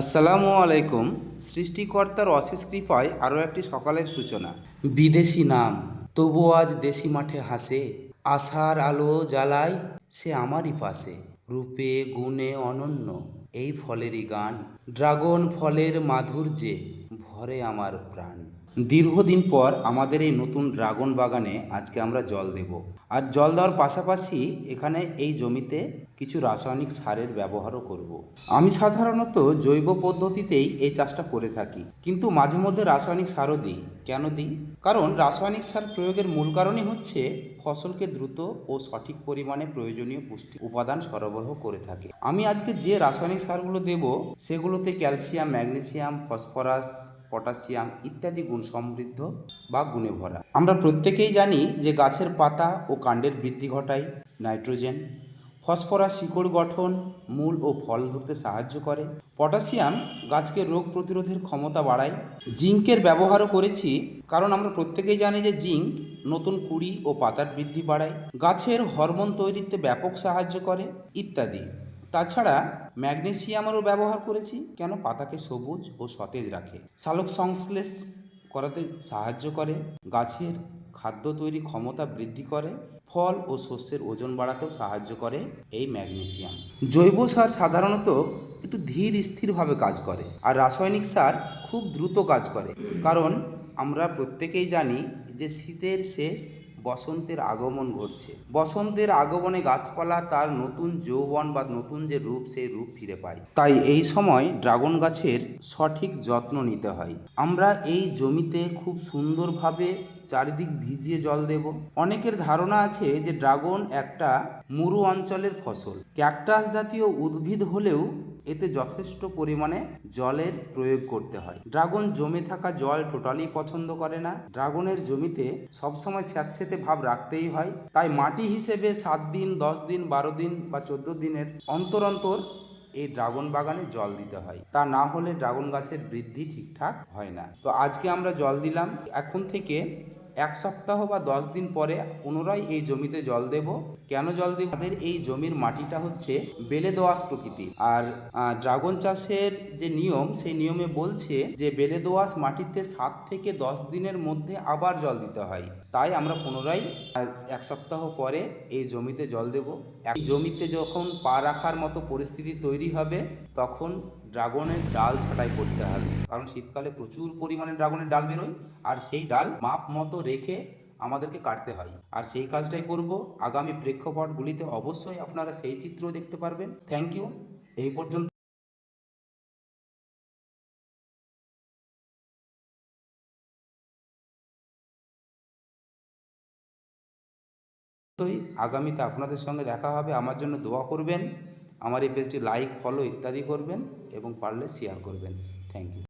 আসসালামু আলাইকুম। সৃষ্টিকর্তার অশেষ কৃপায় আরও একটি সকালের সূচনা। বিদেশি নাম, তবু আজ দেশি মাঠে হাসে। আশার আলো জ্বালায় সে আমারই পাশে। রূপে, গুণে অনন্য, এই ফলেরই গান। ড্রাগন ফলের মাধুর্যে ভরে আমার প্রাণ। দীর্ঘদিন পর আমাদের এই নতুন ড্রাগন বাগানে আজকে আমরা জল দেব। আর জল দেওয়ার পাশাপাশি এখানে এই জমিতে কিছু রাসায়নিক সারের ব্যবহারও করব। আমি সাধারণত জৈব পদ্ধতিতেই এই চাষটা করে থাকি, কিন্তু মাঝে মধ্যে রাসায়নিক সারও দিই। কেন দিই? কারণ রাসায়নিক সার প্রয়োগের মূল কারণই হচ্ছে ফসলকে দ্রুত ও সঠিক পরিমাণে প্রয়োজনীয় পুষ্টি উপাদান সরবরাহ করে থাকে। আমি আজকে যে রাসায়নিক সারগুলো দেব, সেগুলোতে ক্যালসিয়াম, ম্যাগনেসিয়াম, ফসফরাস পটাশিয়াম ইত্যাদি গুণ সমৃদ্ধ বা গুণে ভরা। আমরা প্রত্যেকেই জানি যে গাছের পাতা ও কাণ্ডের বৃদ্ধি ঘটায়, নাইট্রোজেন, ফসফরাস শিকড় গঠন, মূল ও ফল ধরতে সাহায্য করে। পটাশিয়াম গাছকে রোগ প্রতিরোধের ক্ষমতা বাড়ায়। জিঙ্কের ব্যবহারও করেছি, কারণ আমরা প্রত্যেকেই জানি যে জিঙ্ক নতুন কুড়ি ও পাতার বৃদ্ধি বাড়ায়। গাছের হরমোন তৈরিতে ব্যাপক সাহায্য করে, ইত্যাদি। তাছাড়া ম্যাগনেসিয়ামেরও ব্যবহার করেছি, কেন পাতাকে সবুজ ও সতেজ রাখে। সালোক সংশ্লেষ করাতে সাহায্য করে, গাছের খাদ্য তৈরি ক্ষমতা বৃদ্ধি করে, ফল ও শস্যের ওজন বাড়াতেও সাহায্য করে এই ম্যাগনেসিয়াম। জৈব সার সাধারণত একটু ধীর স্থিরভাবে কাজ করে আর রাসায়নিক সার খুব দ্রুত কাজ করে। কারণ আমরা প্রত্যেকেই জানি যে শীতের শেষ বসন্তের আগমন ঘটছে। বসন্তের আগমনে গাছপালা তার নতুন যৌবন বা নতুন যে রূপ, সেই রূপ ফিরে পায়। তাই এই সময় ড্রাগন গাছের সঠিক যত্ন নিতে হয়। আমরা এই জমিতে খুব সুন্দরভাবে চারিদিক ভিজিয়ে জল দেব। অনেকের ধারণা আছে যে ড্রাগন একটা মুরু অঞ্চলের ফসল। ক্যাকটাস জাতীয় উদ্ভিদ হলেও এতে যথেষ্ট পরিমাণে জলের প্রয়োগ করতে হয়। ড্রাগন জমে থাকা জল টোটালি পছন্দ করে না। ড্রাগনের জমিতে সবসময় স্যাঁতস্যাঁতে ভাব রাখতেই হয়। তাই মাটি হিসেবে সাত দিন, দশ দিন, বারো দিন বা চোদ্দ দিনের অন্তর অন্তর এই ড্রাগন বাগানে জল দিতে হয়। তা না হলে ড্রাগন গাছের বৃদ্ধি ঠিকঠাক হয় না। তো আজকে আমরা জল দিলাম। এখন থেকে এক সপ্তাহ বা দশ দিন পরে পুনরায় এই জমিতে জল দেব। কেন জল দেব? আমাদের এই জমির মাটিটা হচ্ছে বেলে দোআঁশ প্রকৃতির। আর ড্রাগন চাষের যে নিয়ম, সেই নিয়মে বলছে যে বেলে দোআঁশ মাটিতে সাত থেকে দশ দিনের মধ্যে আবার জল দিতে হয়। তাই আমরা পুনরায় এক সপ্তাহ পরে এই জমিতে জল দেব। জমিতে যখন পা রাখার মতো পরিস্থিতি তৈরি হবে, তখন ড্রাগনের ডাল ছাঁটাই করতে হবে। কারণ শীতকালে প্রচুর পরিমাণে ড্রাগনের ডাল বেরোয় আর সেই ডাল মাপ মতো রেখে আমাদেরকে কাটতে হয়। আর সেই কাজটাই করব। আগামী প্রেক্ষাপটগুলিতে অবশ্যই আপনারা সেই চিত্র দেখতে পারবেন। থ্যাংক ইউ এই পর্যন্ত আগামীতে আপনাদের সঙ্গে দেখা হবে। আমার জন্য দোয়া করবেন। আমার এই পেজটি লাইক ফলো ইত্যাদি করবেন এবং পারলে শেয়ার করবেন। Thank you